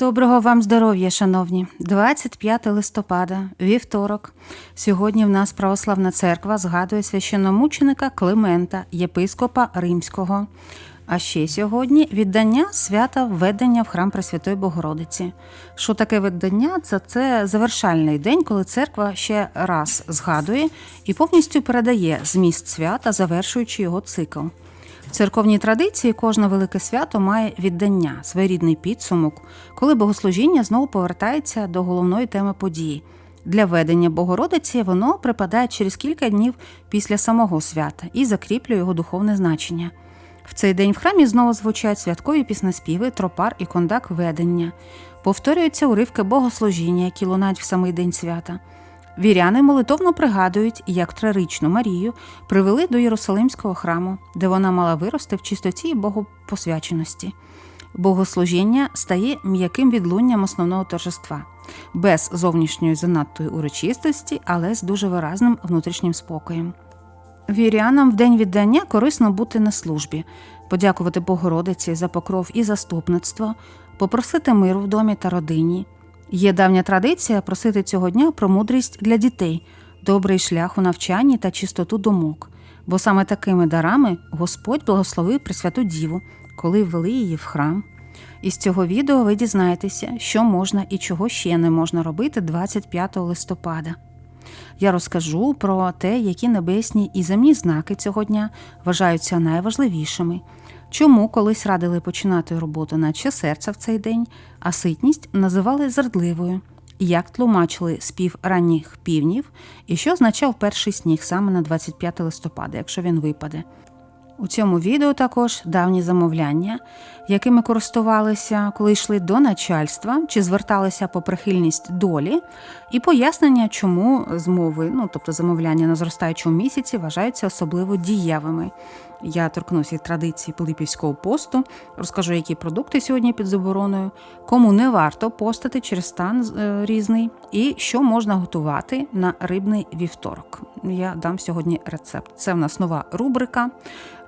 Доброго вам здоров'я, шановні! 25 листопада, вівторок. Сьогодні в нас православна церква згадує священномученика Климента, єпископа Римського. А ще сьогодні віддання свята введення в храм Пресвятої Богородиці. Що таке видання? Це, це завершальний день, коли церква ще раз згадує і повністю передає зміст свята, завершуючи його цикл. В церковній традиції кожне велике свято має віддання, своєрідний підсумок, коли богослужіння знову повертається до головної теми події. Для ведення Богородиці воно припадає через кілька днів після самого свята і закріплює його духовне значення. В цей день в храмі знову звучать святкові піснеспіви, тропар і кондак ведення. Повторюються уривки богослужіння, які лунають в самий день свята. Віряни молитовно пригадують, як трирічну Марію привели до Єрусалимського храму, де вона мала вирости в чистоті і богопосвяченості. Богослужіння стає м'яким відлунням основного торжества, без зовнішньої занадтої урочистості, але з дуже виразним внутрішнім спокоєм. Вірянам в день віддання корисно бути на службі, подякувати Богородиці за покров і заступництво, попросити миру в домі та родині. Є давня традиція просити цього дня про мудрість для дітей, добрий шлях у навчанні та чистоту думок, бо саме такими дарами Господь благословив Пресвяту Діву, коли ввели її в храм. Із цього відео ви дізнаєтеся, що можна і чого ще не можна робити 25 листопада. Я розкажу про те, які небесні і земні знаки цього дня вважаються найважливішими, чому колись радили починати роботу наче серця в цей день, а ситність називали зрадливою, як тлумачили спів ранніх півнів, і що означав перший сніг саме на 25 листопада, якщо він випаде. У цьому відео також давні замовляння, якими користувалися, коли йшли до начальства чи зверталися по прихильність долі, і пояснення, чому змови, ну тобто замовляння на зростаючому місяці, вважаються особливо дієвими. Я торкнуся традиції Пилипівського посту, розкажу, які продукти сьогодні під забороною, кому не варто постати через стан е, різний, і що можна готувати на рибний вівторок. Я дам сьогодні рецепт. Це в нас нова рубрика.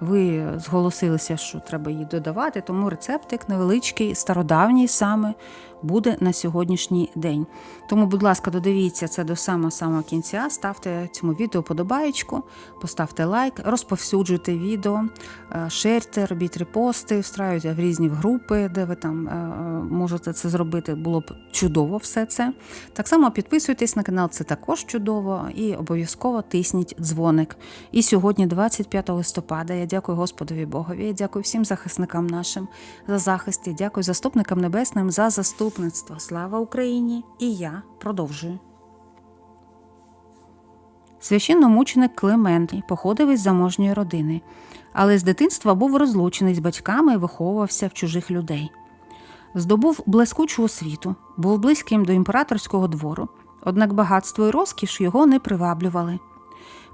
Ви зголосилися, що треба її додавати, тому рецептик невеличкий, стародавній саме буде на сьогоднішній день. Тому, будь ласка, додивіться це до самого самого кінця. Ставте цьому відео подобаєчку, поставте лайк, розповсюджуйте відео, е, шерте, робіть репости, встраюйте в різні групи, де ви там е, можете це зробити. Було б чудово все це. Так само підписуйтесь на канал, це також чудово, і обов'язково тисніть дзвоник. І сьогодні, 25 листопада, я дякую Господові Богові, я дякую всім захисникам нашим за захист, дякую заступникам небесним за заступництво. Слава Україні! І я продовжую. Священномученик Клемент походив із заможньої родини, але з дитинства був розлучений з батьками і виховувався в чужих людей. Здобув блискучу освіту, був близьким до імператорського двору, однак багатство і розкіш його не приваблювали.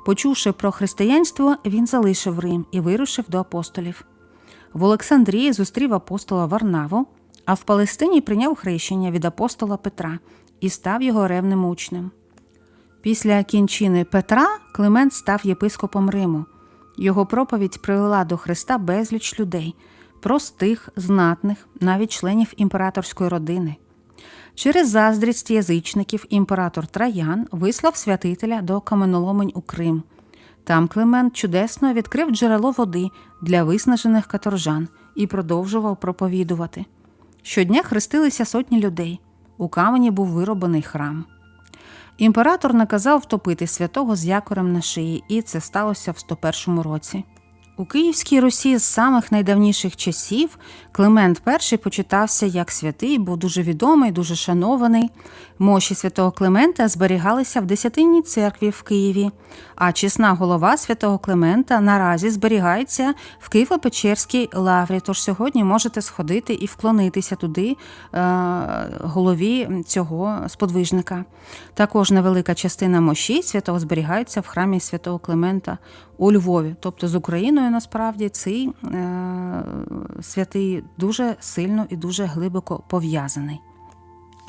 Почувши про християнство, він залишив Рим і вирушив до апостолів. В Олександрії зустрів апостола Варнаву, а в Палестині прийняв хрещення від апостола Петра і став його ревним учнем. Після кінчини Петра Климент став єпископом Риму. Його проповідь привела до Христа безліч людей, простих, знатних, навіть членів імператорської родини. Через заздрість язичників імператор Траян вислав святителя до каменоломень у Крим. Там Климент чудесно відкрив джерело води для виснажених каторжан і продовжував проповідувати. Щодня хрестилися сотні людей. У камені був вироблений храм. Імператор наказав втопити святого з якорем на шиї, і це сталося в 101 році. У Київській Русі з самих найдавніших часів Климент І почитався як святий, був дуже відомий, дуже шанований. Мощі святого Климента зберігалися в Десятинній церкві в Києві, а чесна голова святого Климента наразі зберігається в Києво-Печерській лаврі. Тож сьогодні можете сходити і вклонитися туди е, голові цього сподвижника. Також невелика частина мощі святого зберігається в храмі святого Климента у Львові, тобто з Україною насправді цей е, святий дуже сильно і дуже глибоко пов'язаний.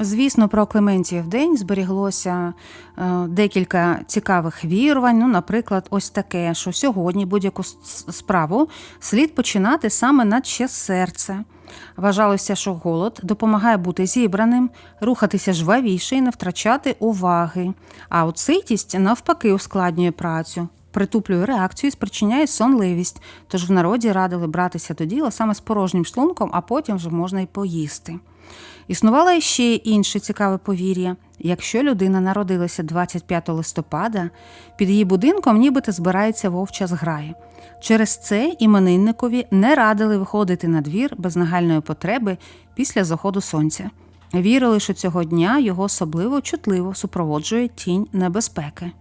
Звісно, про Клементіїв день зберіглося е, декілька цікавих вірувань. Ну, наприклад, ось таке, що сьогодні будь-яку справу слід починати саме на ще серце. Вважалося, що голод допомагає бути зібраним, рухатися жвавіше і не втрачати уваги. А от навпаки ускладнює працю, притуплює реакцію і спричиняє сонливість. Тож в народі радили братися до діла саме з порожнім шлунком, а потім вже можна й поїсти. Існувало ще інше цікаве повір'я. Якщо людина народилася 25 листопада, під її будинком нібито збирається вовча зграя. Через це іменинникові не радили виходити на двір без нагальної потреби після заходу сонця. Вірили, що цього дня його особливо чутливо супроводжує тінь небезпеки.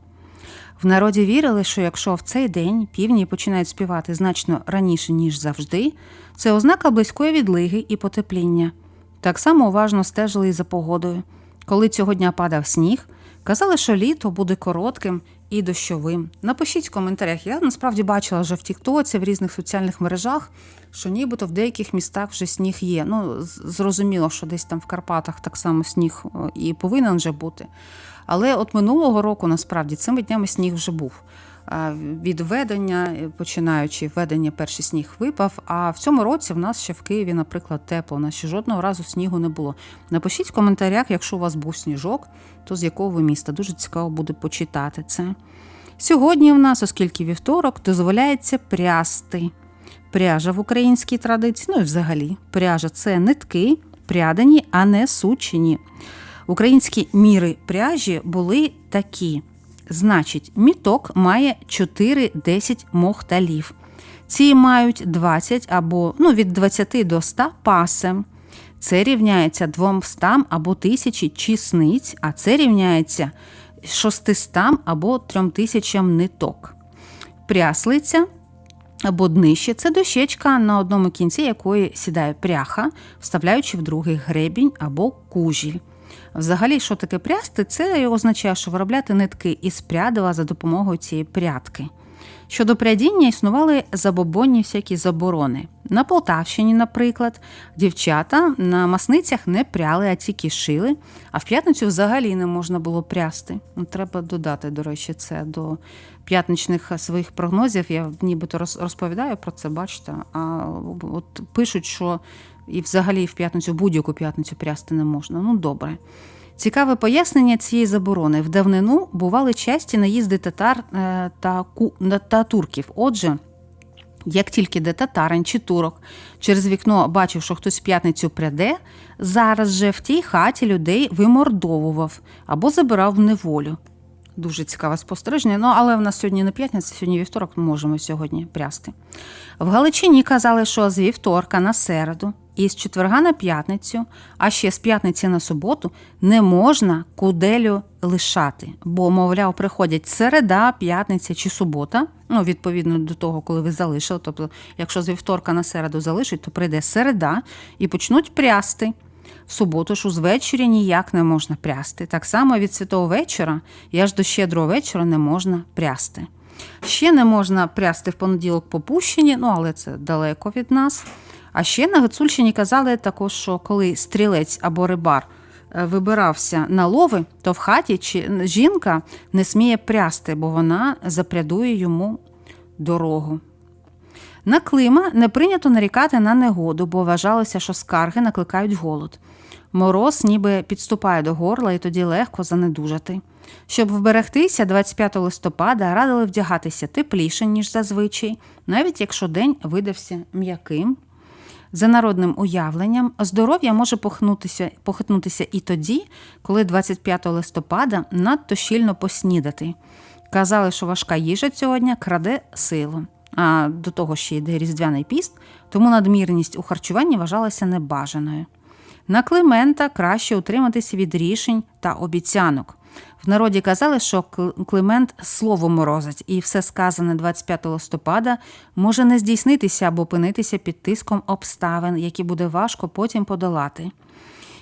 В народі вірили, що якщо в цей день півні починають співати значно раніше, ніж завжди, це ознака близької відлиги і потепління. Так само уважно стежили і за погодою. Коли цього дня падав сніг, казали, що літо буде коротким і дощовим. Напишіть в коментарях. Я насправді бачила вже в Тіктоці, в різних соціальних мережах, що нібито в деяких містах вже сніг є. Ну, зрозуміло, що десь там в Карпатах так само сніг е, і повинен вже бути. Але от минулого року насправді цими днями сніг вже був. Від ведення, е, починаючи ведення, перший сніг випав. А в цьому році в нас ще в Києві, наприклад, тепло. У нас ще жодного разу снігу не було. Напишіть в коментарях, якщо у вас був сніжок, то з якого ви міста. Дуже цікаво буде почитати це. Сьогодні в нас, оскільки вівторок, дозволяється прясти. Пряжа в українській традиції, ну і взагалі, пряжа це нитки, прядані, а не сучені. Українські міри пряжі були такі. Значить, міток має 4-10 мохталів. Ці мають 20 або ну, від 20 до 100 пасем. Це рівняється 200 або 1000 чісниць, а це рівняється 600 або 3000 ниток. Пряслиця або днище це дощечка, на одному кінці якої сідає пряха, вставляючи в другий гребінь або кужіль. Взагалі, що таке прясти? Це означає, що виробляти нитки із прядива за допомогою цієї прядки. Щодо прядіння існували забобонні всякі заборони. На Полтавщині, наприклад, дівчата на масницях не пряли, а тільки шили, а в п'ятницю взагалі не можна було прясти. Ну, Треба додати, до речі, це до п'ятничних своїх прогнозів. Я нібито розповідаю про це, бачите. А от пишуть, що і взагалі в п'ятницю, будь-яку п'ятницю прясти не можна. Ну, добре. Цікаве пояснення цієї заборони. В давнину бували часті наїзди татар е, та, та турків. Отже, як тільки де татарин чи турок через вікно бачив, що хтось в п'ятницю пряде, зараз же в тій хаті людей вимордовував або забирав в неволю. Дуже цікаве спостереження. Ну, але в нас сьогодні не п'ятниця, сьогодні вівторок, ми можемо сьогодні прясти. В Галичині казали, що з вівторка на середу і з четверга на п'ятницю, а ще з п'ятниці на суботу не можна куделю лишати, бо, мовляв, приходять середа, п'ятниця чи субота. Ну, відповідно до того, коли ви залишили. Тобто, якщо з вівторка на середу залишить, то прийде середа і почнуть прясти. В суботу ж узвечері ніяк не можна прясти. Так само від святого вечора і аж до щедрого вечора не можна прясти. Ще не можна прясти в понеділок по Пущині, ну але це далеко від нас. А ще на Гуцульщині казали також, що коли стрілець або рибар е, вибирався на лови, то в хаті жінка не сміє прясти, бо вона запрядує йому дорогу. На клима не прийнято нарікати на негоду, бо вважалося, що скарги накликають голод. Мороз ніби підступає до горла і тоді легко занедужати. Щоб вберегтися, 25 листопада радили вдягатися тепліше, ніж зазвичай, навіть якщо день видався м'яким. За народним уявленням, здоров'я може похнутися, похитнутися і тоді, коли 25 листопада надто щільно поснідати. Казали, що важка їжа цього дня краде силу. А до того ще йде різдвяний піст, тому надмірність у харчуванні вважалася небажаною. На Климента краще утриматися від рішень та обіцянок. В народі казали, що Климент слово морозить, і все сказане 25 листопада може не здійснитися або опинитися під тиском обставин, які буде важко потім подолати.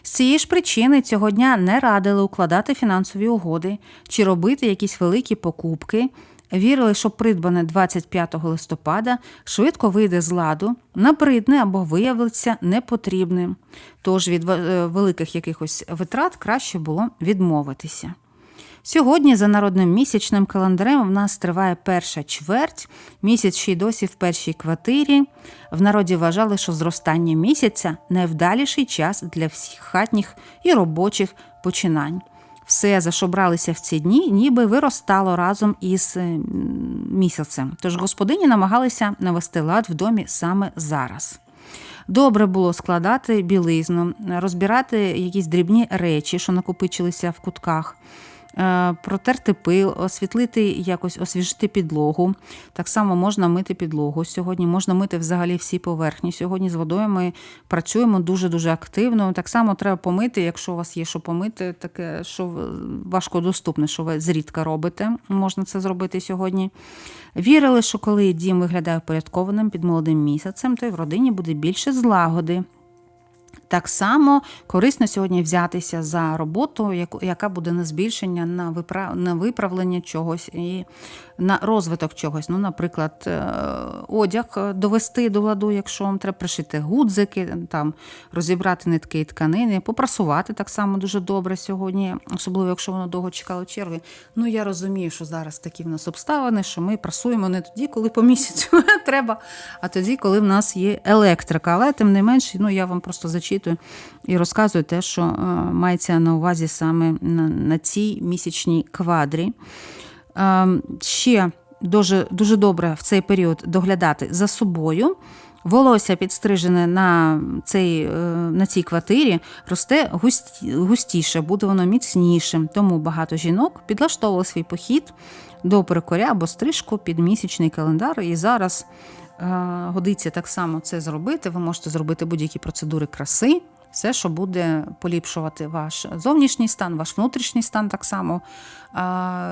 З цієї ж причини цього дня не радили укладати фінансові угоди чи робити якісь великі покупки. Вірили, що придбане 25 листопада швидко вийде з ладу, набридне або виявиться непотрібним. Тож від е, великих якихось витрат краще було відмовитися. Сьогодні, за народним місячним календарем, в нас триває перша чверть, місяць ще й досі в першій квартирі. В народі вважали, що зростання місяця найвдаліший час для всіх хатніх і робочих починань. Все, за що бралися в ці дні, ніби виростало разом із е, місяцем. Тож господині намагалися навести лад в домі саме зараз. Добре було складати білизну, розбирати якісь дрібні речі, що накопичилися в кутках, протерти пил, освітлити якось, освіжити підлогу. Так само можна мити підлогу сьогодні, можна мити взагалі всі поверхні. Сьогодні з водою ми працюємо дуже-дуже активно. Так само треба помити, якщо у вас є що помити, таке, що важко доступне, що ви зрідка робите. Можна це зробити сьогодні. Вірили, що коли дім виглядає порядкованим під молодим місяцем, то й в родині буде більше злагоди. Так само корисно сьогодні взятися за роботу, яка буде на збільшення, на випра- на виправлення чогось і на розвиток чогось. Ну, наприклад, е, одяг довести до ладу, якщо вам треба пришити гудзики, там розібрати нитки і тканини, попрасувати так само дуже добре сьогодні, особливо якщо воно довго чекало черги. Ну я розумію, що зараз такі в нас обставини, що ми прасуємо не тоді, коли по місяцю треба, а тоді, коли в нас є електрика. Але тим не менше, ну я вам просто зачитую і розказую те, що е, мається на увазі саме на, цій місячній квадрі. Е, ще дуже, дуже добре в цей період доглядати за собою. Волосся підстрижене на цей, е, на цій квартирі росте густіше, буде воно міцнішим. Тому багато жінок підлаштовували свій похід до перекоря або стрижку під місячний календар. І зараз годиться так само це зробити. Ви можете зробити будь-які процедури краси. Все, що буде поліпшувати ваш зовнішній стан, ваш внутрішній стан, так само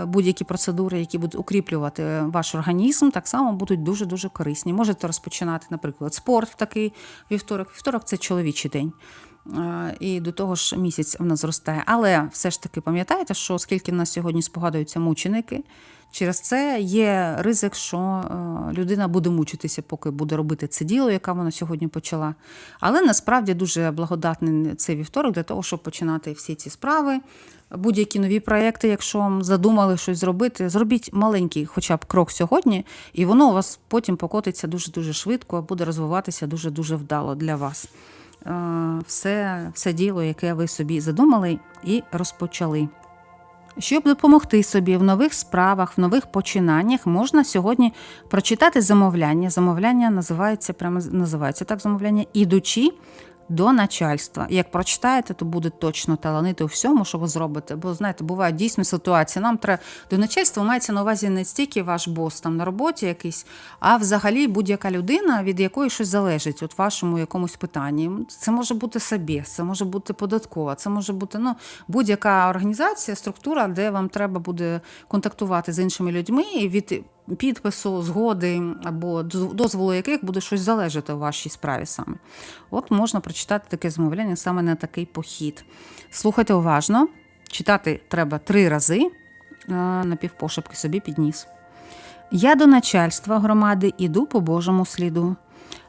будь-які процедури, які будуть укріплювати ваш організм, так само будуть дуже дуже корисні. Можете розпочинати, наприклад, спорт в такий вівторок. Вівторок це чоловічий день. А, І до того ж місяць в нас зростає. Але все ж таки пам'ятайте, що оскільки в нас сьогодні спогадуються мученики, через це є ризик, що е, людина буде мучитися, поки буде робити це діло, яке вона сьогодні почала. Але насправді дуже благодатний цей вівторок для того, щоб починати всі ці справи. Будь-які нові проекти, якщо задумали щось зробити, зробіть маленький, хоча б крок сьогодні, і воно у вас потім покотиться дуже дуже швидко, буде розвиватися дуже дуже вдало для вас. Е, Все, все діло, яке ви собі задумали і розпочали. Щоб допомогти собі в нових справах, в нових починаннях, можна сьогодні прочитати замовляння. Замовляння називається прямо називається так замовляння, ідучи до начальства. Як прочитаєте, то буде точно таланити у всьому, що ви зробите. Бо знаєте, бувають дійсно ситуації. Нам треба до начальства мається на увазі не стільки ваш бос там на роботі якийсь, а взагалі будь-яка людина, від якої щось залежить, от вашому якомусь питанні. Це може бути собі, це може бути податкова, це може бути ну, будь-яка організація, структура, де вам треба буде контактувати з іншими людьми і від підпису, згоди або дозволу яких буде щось залежати у вашій справі саме. От можна прочитати таке замовляння саме на такий похід. Слухайте уважно, читати треба три рази на півпошепки собі підніс. Я до начальства громади іду по Божому сліду,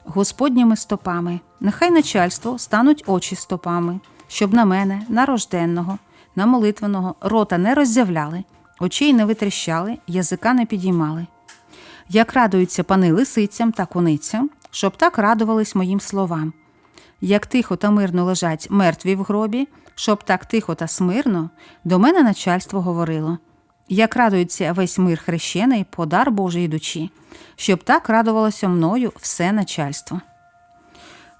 Господніми стопами. Нехай начальство стануть очі стопами, щоб на мене, на рожденного, на молитвеного рота не роззявляли, очей не витріщали, язика не підіймали. Як радуються пани лисицям та куницям, щоб так радувались моїм словам. Як тихо та мирно лежать мертві в гробі, щоб так тихо та смирно до мене начальство говорило. Як радується весь мир хрещений, подар Божий дучі, щоб так радувалося мною все начальство.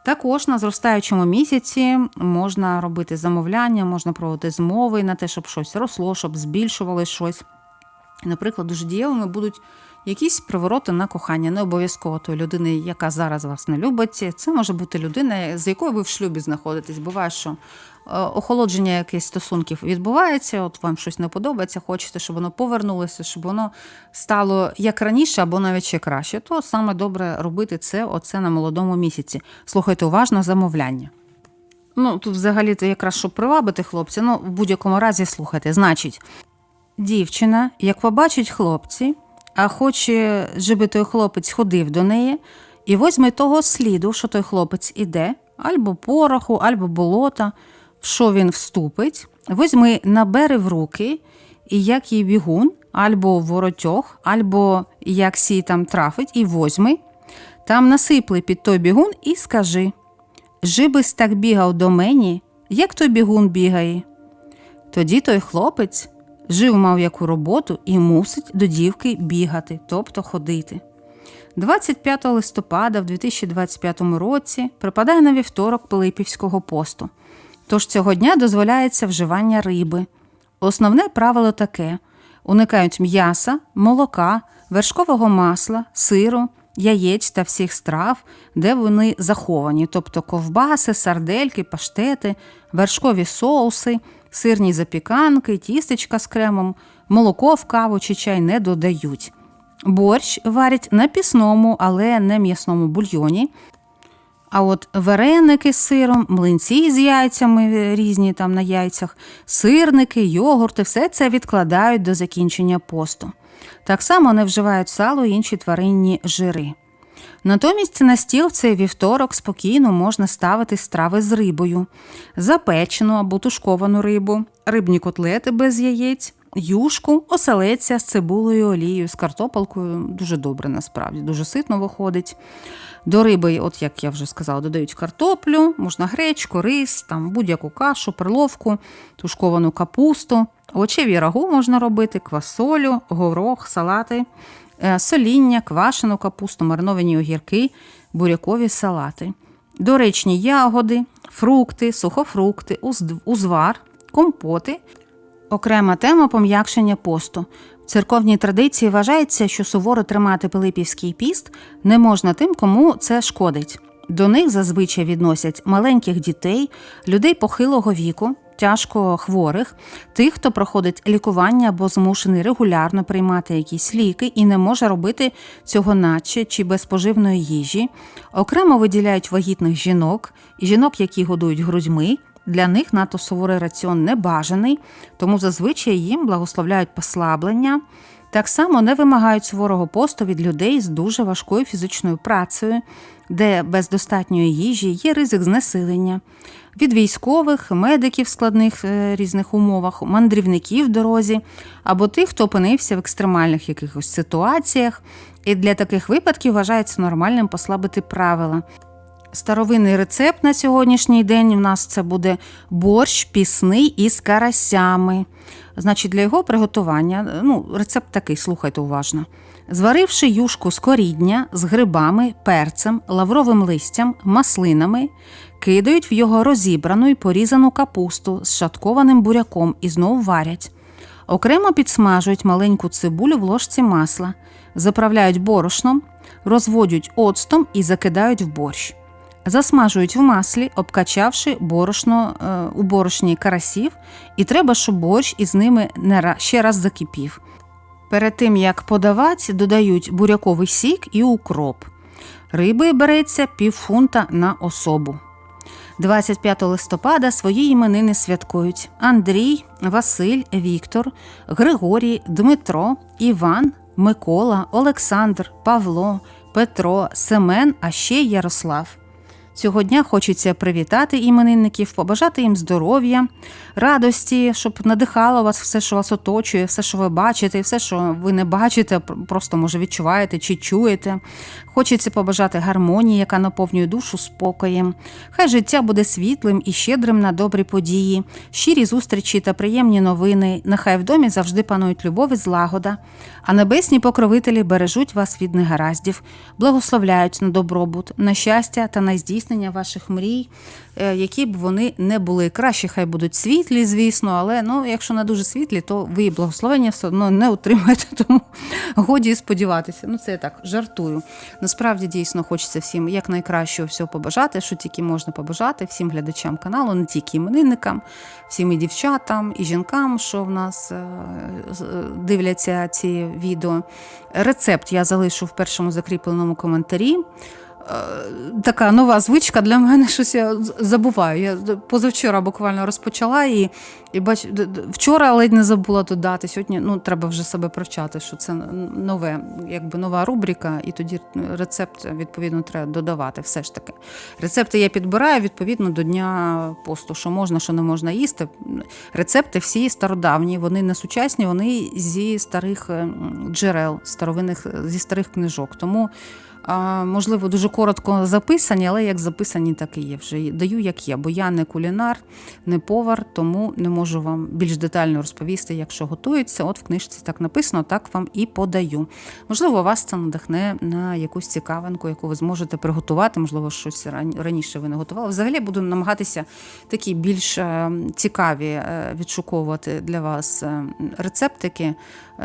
Також на зростаючому місяці можна робити замовляння, можна проводити змови на те, щоб щось росло, щоб збільшували щось. Наприклад, дуже дієвими будуть якісь привороти на кохання, не обов'язково тої людини, яка зараз вас не любить. Це може бути людина, з якою ви в шлюбі знаходитесь. Буває, що охолодження якихось стосунків відбувається, от вам щось не подобається, хочете, щоб воно повернулося, щоб воно стало як раніше або навіть ще краще. То саме добре робити це оце на молодому місяці. Слухайте уважно замовляння. Ну, тут взагалі-то якраз щоб привабити хлопця, ну в будь-якому разі слухайте. Значить, дівчина, як побачить хлопці, а хоче, щоб той хлопець ходив до неї, і возьме того сліду, що той хлопець іде, або пороху, або болота, що він вступить, возьми, набери в руки і як їй бігун, або воротьох, або як сій там трафить, і возьми. Там насипли під той бігун і скажи Жибись так бігав до мені, як той бігун бігає. Тоді той хлопець жив мав яку роботу і мусить до дівки бігати, тобто ходити. 25 листопада в 2025 році припадає на вівторок Пилипівського посту. Тож цього дня дозволяється вживання риби. Основне правило таке: уникають м'яса, молока, вершкового масла, сиру, яєць та всіх страв, де вони заховані, тобто ковбаси, сардельки, паштети, вершкові соуси, сирні запіканки, тістечка з кремом, молоко в каву чи чай не додають. Борщ варять на пісному, але не м'ясному бульйоні. А от вареники з сиром, млинці з яйцями різні там на яйцях, сирники, йогурти, все це відкладають до закінчення посту. Так само не вживають сало і інші тваринні жири. Натомість на стіл в цей вівторок спокійно можна ставити страви з рибою, запечену або тушковану рибу, рибні котлети без яєць, юшку, оселеця з цибулею, олією, з картопалкою. Дуже добре насправді, дуже ситно виходить. До риби, от як я вже сказала, додають картоплю, можна гречку, рис, там будь-яку кашу, перловку, тушковану капусту, овочеві рагу можна робити, квасолю, горох, салати, е, соління, квашену капусту, мариновані огірки, бурякові салати, доречні ягоди, фрукти, сухофрукти, узвар, компоти. Окрема тема пом'якшення посту. В церковній традиції вважається, що суворо тримати Пилипівський піст не можна тим, кому це шкодить. До них зазвичай відносять маленьких дітей, людей похилого віку, тяжко хворих, тих, хто проходить лікування або змушений регулярно приймати якісь ліки і не може робити цього наче чи без поживної їжі. Окремо виділяють вагітних жінок жінок, які годують грудьми. Для них надто суворий раціон не бажаний, тому зазвичай їм благословляють послаблення. Так само не вимагають суворого посту від людей з дуже важкою фізичною працею, де без достатньої їжі є ризик знесилення, від військових, медиків в складних е, різних умовах, мандрівників в дорозі або тих, хто опинився в екстремальних якихось ситуаціях. І для таких випадків вважається нормальним послабити правила. Старовинний рецепт на сьогоднішній день у нас це буде борщ пісний із карасями. Значить, для його приготування, ну, рецепт такий, слухайте уважно. Зваривши юшку з корідня з грибами, перцем, лавровим листям, маслинами, кидають в його розібрану і порізану капусту з шаткованим буряком і знову варять. Окремо підсмажують маленьку цибулю в ложці масла, заправляють борошном, розводять оцтом і закидають в борщ. Засмажують в маслі, обкачавши борошно е, у борошні карасів, і треба, щоб борщ із ними ще раз закипів. Перед тим як подавати, додають буряковий сік і укроп. Риби береться півфунта на особу. 25 листопада свої іменини святкують Андрій, Василь, Віктор, Григорій, Дмитро, Іван, Микола, Олександр, Павло, Петро, Семен, а ще Ярослав. Цього дня хочеться привітати іменинників, побажати їм здоров'я, радості, щоб надихало вас все, що вас оточує, все, що ви бачите, все, що ви не бачите, просто може відчуваєте чи чуєте. Хочеться побажати гармонії, яка наповнює душу спокоєм. Хай життя буде світлим і щедрим на добрі події, щирі зустрічі та приємні новини. Нехай в домі завжди панують любов і злагода, а небесні покровителі бережуть вас від негараздів, благословляють на добробут, на щастя та на здійснення ваших мрій, які б вони не були. Краще хай будуть світлі, звісно, але ну, якщо не дуже світлі, то ви благословення все одно не отримаєте, тому годі сподіватися. Ну, це я так жартую. Насправді дійсно хочеться всім якнайкращого всього побажати, що тільки можна побажати, всім глядачам каналу, не тільки іменинникам, всім і дівчатам, і жінкам, що в нас е, е, дивляться ці відео. Рецепт я залишу в першому закріпленому коментарі. Така нова звичка для мене, щось я забуваю. Я позавчора буквально розпочала і, і бач, вчора ледь не забула додати. Сьогодні ну, треба вже себе привчати, що це нове, якби нова рубрика, і тоді рецепт відповідно треба додавати. Все ж таки. Рецепти я підбираю відповідно до дня посту, що можна, що не можна їсти. Рецепти всі стародавні, вони не сучасні, вони зі старих джерел, старовинних зі старих книжок. Тому можливо, дуже коротко записані, але як записані, так і є. Вже даю як є, бо я не кулінар, не повар, тому не можу вам більш детально розповісти, як що готується. От в книжці так написано, так вам і подаю. Можливо, вас це надихне на якусь цікавинку, яку ви зможете приготувати. Можливо, щось ран- раніше ви не готували. Взагалі буду намагатися такі більш е, цікаві е, відшуковувати для вас е, рецептики,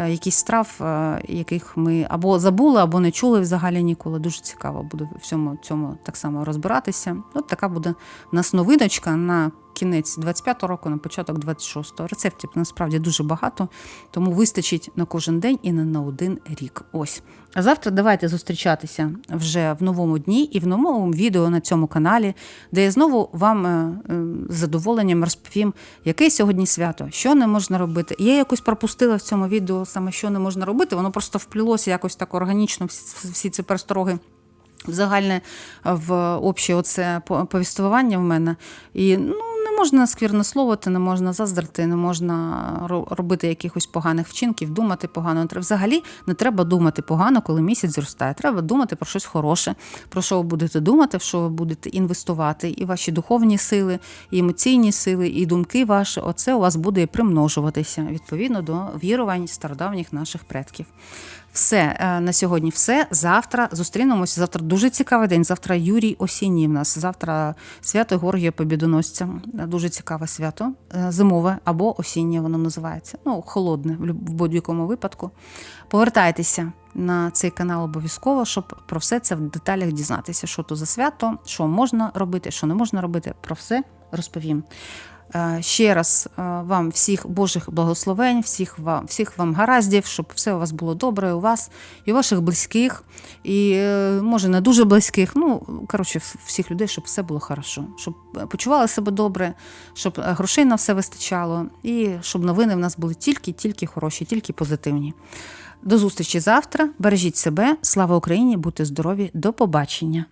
якісь страв, яких ми або забули, або не чули взагалі ніколи. Дуже цікаво буде всьому цьому так само розбиратися. От така буде у нас новиночка на кінець 25-го року, на початок 26-го. Рецептів насправді дуже багато, тому вистачить на кожен день і не на один рік. Ось. А завтра давайте зустрічатися вже в новому дні і в новому відео на цьому каналі, де я знову вам е, е, з задоволенням розповім, яке сьогодні свято, що не можна робити. Я якось пропустила в цьому відео саме, що не можна робити. Воно просто вплілося якось так органічно, всі, ці перестороги в загальне в обще оце повіствування в мене. І ну, можна сквірнословити, не можна заздрити, не можна робити якихось поганих вчинків, думати погано. Взагалі не треба думати погано, коли місяць зростає. Треба думати про щось хороше, про що ви будете думати, в що ви будете інвестувати, і ваші духовні сили, і емоційні сили, і думки ваші. Оце у вас буде примножуватися відповідно до вірувань стародавніх наших предків. Все е, на сьогодні, все. Завтра зустрінемося. Завтра дуже цікавий день. Завтра Юрій Осінній в нас. Завтра свято Георгія Побідоносця. Е, Дуже цікаве свято. Е, Зимове або осіннє воно називається. Ну, холодне в будь-якому випадку. Повертайтеся на цей канал обов'язково, щоб про все це в деталях дізнатися, що то за свято, що можна робити, що не можна робити. Про все розповім. Е, Ще раз е, вам всіх Божих благословень, всіх вам, всіх вам гараздів, щоб все у вас було добре, у вас і у ваших близьких, і е, може не дуже близьких. Ну коротше, всіх людей, щоб все було хорошо, щоб почували себе добре, щоб грошей на все вистачало, і щоб новини в нас були тільки, тільки хороші, тільки позитивні. До зустрічі завтра. Бережіть себе. Слава Україні! Будьте здорові! До побачення!